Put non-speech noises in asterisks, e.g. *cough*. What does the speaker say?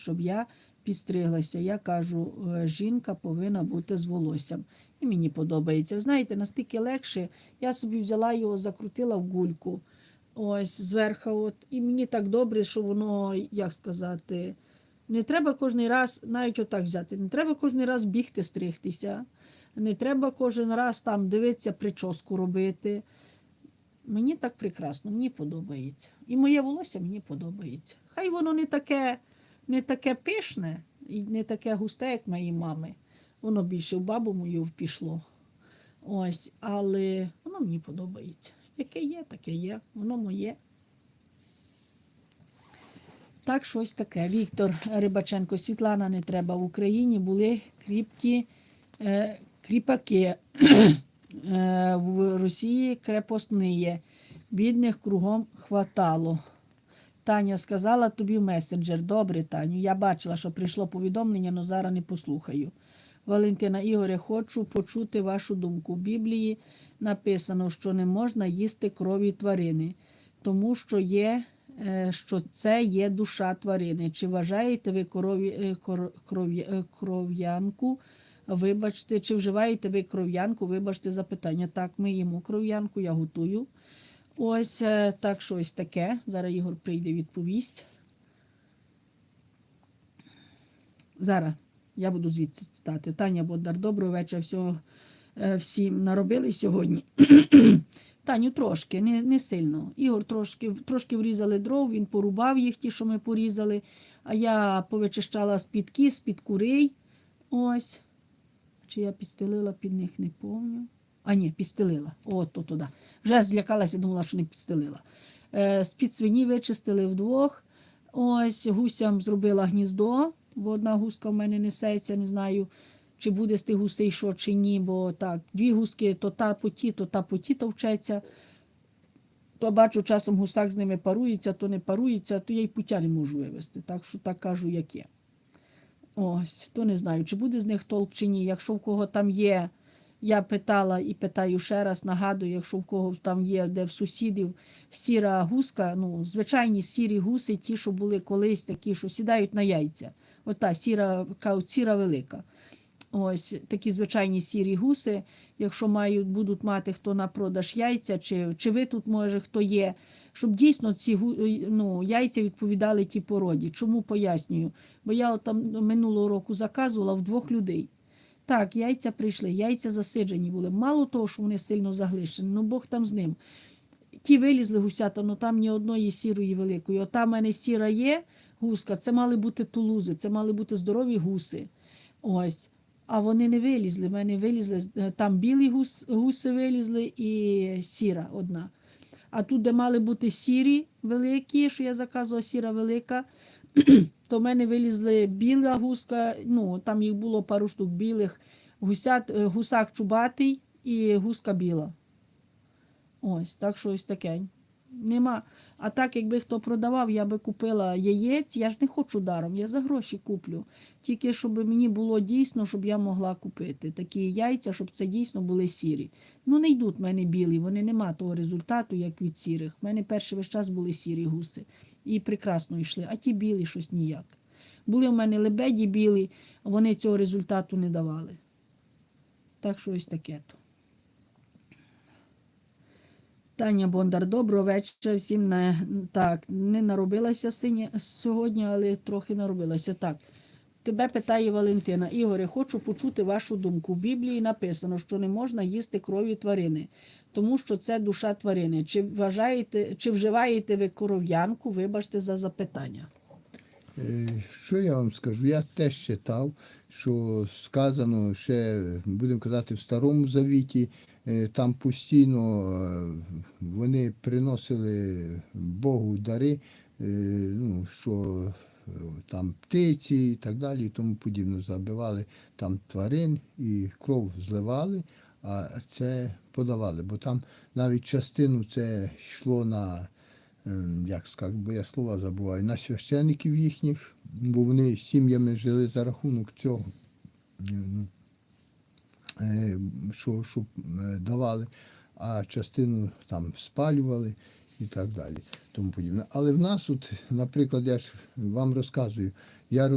щоб я підстриглася. Я кажу, е, жінка повинна бути з волоссям. І мені подобається. Знаєте, наскільки легше, я собі взяла його, закрутила в гульку. Ось зверху, от, і мені так добре, що воно, як сказати, не треба кожен раз, навіть отак взяти, не треба кожен раз бігти, стригтися, не треба кожен раз там дивитися, прическу робити. Мені так прекрасно, мені подобається. І моє волосся мені подобається. Хай воно не таке, не таке пишне і не таке густе, як моєї мами. Воно більше в бабу мою пішло. Ось, але воно мені подобається. Яке є, таке є. Воно моє. Так, щось таке. Віктор Рибаченко, Світлана не треба. В Україні були кріпкі е, кріпаки. е, в Росії крепостниє. Бідних кругом хватало. Таня сказала тобі в месенджер. Добре, Таню. Я бачила, що прийшло повідомлення, але зараз не послухаю. Валентина Ігоре, хочу почути вашу думку. В Біблії написано, що не можна їсти крові тварини, тому що є, е, що це є душа тварини. Чи вважаєте ви корові, е, кор- е, кров'янку? Вибачте, чи вживаєте ви кров'янку? Вибачте запитання. Так, ми їмо кров'янку, я готую. Ось е, так щось таке. Зараз Ігор прийде відповість. Зараз я буду звідси читати. Таня Бондар, доброго вечора. Всього, е, всім наробили сьогодні. *clears throat* Таню, трошки, не, не сильно. Ігор трошки, трошки врізали дров, він порубав їх, ті, що ми порізали. А я повичищала з-під кіз, з-під курей. Ось. Чи я підстелила під них, не помню. А ні, підстелила. От то туди. Вже злякалася, думала, що не підстелила. Е, з-під свині вичистили вдвох. Ось гусям зробила гніздо, бо одна гуска в мене несеться, не знаю, чи буде з тих гусей що чи ні, бо так, дві гуски, то та по ті, то та по ті товчеться. То бачу, часом гусак з ними парується, то не парується, то я й пуття не можу вивезти. Так що так кажу, як є. Ось, то не знаю, чи буде з них толк чи ні. Якщо в кого там є, я питала і питаю ще раз, нагадую, якщо в кого там є, де в сусідів сіра гуска, ну, звичайні сірі гуси, ті, що були колись такі, що сідають на яйця. Ота сіра, сіра велика. Ось такі звичайні сірі гуси. Якщо мають, будуть мати хто на продаж яйця, чи, чи ви тут, може, хто є, щоб дійсно ці ну, яйця відповідали тій породі. Чому пояснюю? Бо я от там минулого року заказувала в двох людей. Так, яйця прийшли, яйця засиджені були. Мало того, що вони сильно заглищені, ну Бог там з ним. Ті вилізли гусята, ну там ні одної сірої великої. Ота в мене сіра є гуска, це мали бути тулузи, це мали бути здорові гуси. Ось. А вони не вилізли. В мене вилізли, е, там білі гус, гуси вилізли і сіра одна. А тут, де мали бути сірі великі, що я заказувала сіра велика, то в мене вилізли біла гуска, ну там їх було пару штук білих, гусят, е, гусак чубатий і гуска біла. Ось, так що ось таке. Нема. А так, якби хто продавав, я би купила яєць, я ж не хочу даром, я за гроші куплю. Тільки щоб мені було дійсно, щоб я могла купити такі яйця, щоб це дійсно були сірі. Ну, не йдуть в мене білі, вони нема того результату, як від сірих. В мене перший весь час були сірі гуси. І прекрасно йшли, а ті білі щось ніяк. Були в мене лебеді білі, вони цього результату не давали. Так що ось таке то. Таня Бондар, доброго вечора. Всім не, так, не наробилася синя, сьогодні, але трохи наробилася. Так. Тебе питає Валентина. Ігоре, хочу почути вашу думку. В Біблії написано, що не можна їсти крові тварини, тому що це душа тварини. Чи вважаєте, чи вживаєте ви коров'янку? Вибачте за запитання. Е, Що я вам скажу? Я теж читав, що сказано ще, будемо казати, в Старому Завіті, там постійно е, вони приносили Богу дари, е, ну, що е, там птиці і так далі, і тому подібне. Забивали там тварин і кров зливали, а це подавали. Бо там навіть частину це йшло на як скажу, бо я слова забуваю, на священиків їхніх, бо вони сім'ями жили за рахунок цього, е, ну, е, що, що е, давали, а частину там спалювали і так далі. Тому подібне. Але в нас, от, наприклад, я ж вам розказую, Я